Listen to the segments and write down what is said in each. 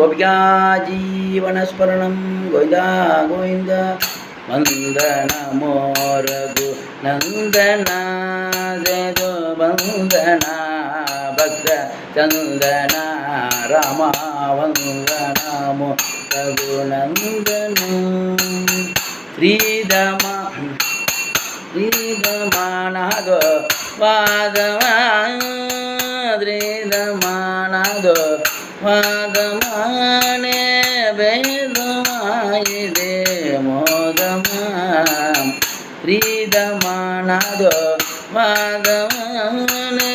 గోపికా జీవనస్మరణం గోవిందా గోవింద. వందనమో రఘు నందన జగో వందన. భక్త చందన. రమ వందనమో రఘునందన శ్రీరమ శ్రీరమాణగో వాదమాద్రీరమాణగో వాదమానే వేదమాయిదే మోదమా శ్రీరమాణగో వాదమానే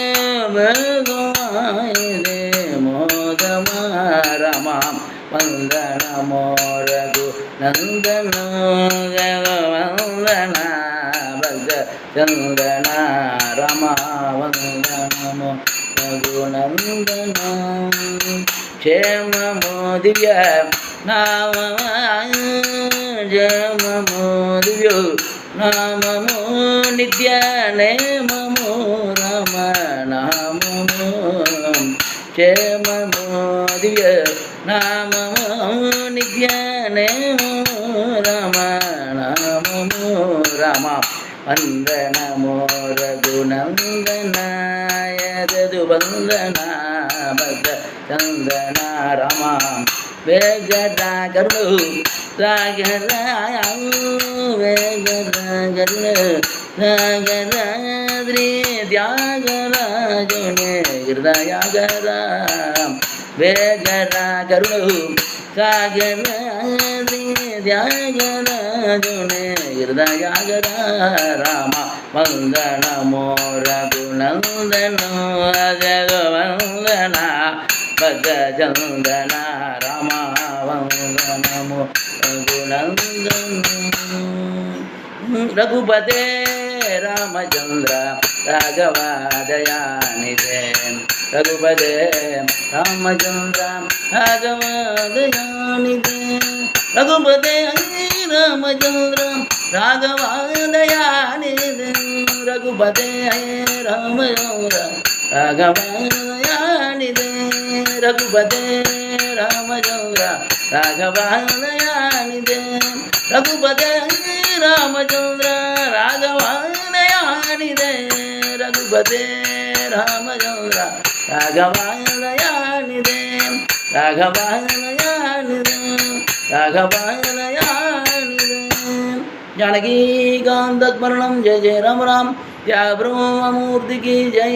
వేదమాయిదే మోదమా రమా వందనమో రఘు నందన వందన భగ చందన రమ వందనమో రఘునందన క్షేమమో నామము నామ నామము దివ్య రమ నామము క్షేమమో నామము నామమో రమ నామము రమ. வந்தனமோ ரகுநந்தனாயது வந்தனாபத சந்தனா ரமா வேகதா கருணு ராகராகருணாகராதிரி தியாகராஜனே ஹிருதயாகராம் வேகரா கருணு ராகராதிரி త్యాగరాజునే హృదయాగర రామ వందనమో రఘునందన జగవందన భద్ర చందన రామ రఘుపతే రామచంద్ర రాఘవాదయానిదే రఘుపదే రామచంద్ర రాఘవాదయానిదే రఘుపతి రామచంద్ర రాఘవాదయానిదే రఘుపతి రామచంద్ర రాఘవాదయానిదే రఘుపతి రామచంద్ర రాఘవాదయానిదే రఘుపతి రామచంద్ర రాఘవాదయానిదే రఘుపతి రామచంద్ర రాఘవాదయానిదే రాఘవాదయానిదే రాఘవాదయానిదే జానకీకాంతస్మరణం జయ జయ రామ రామ్ త్యాగ బ్రహ్మమూర్తికి జై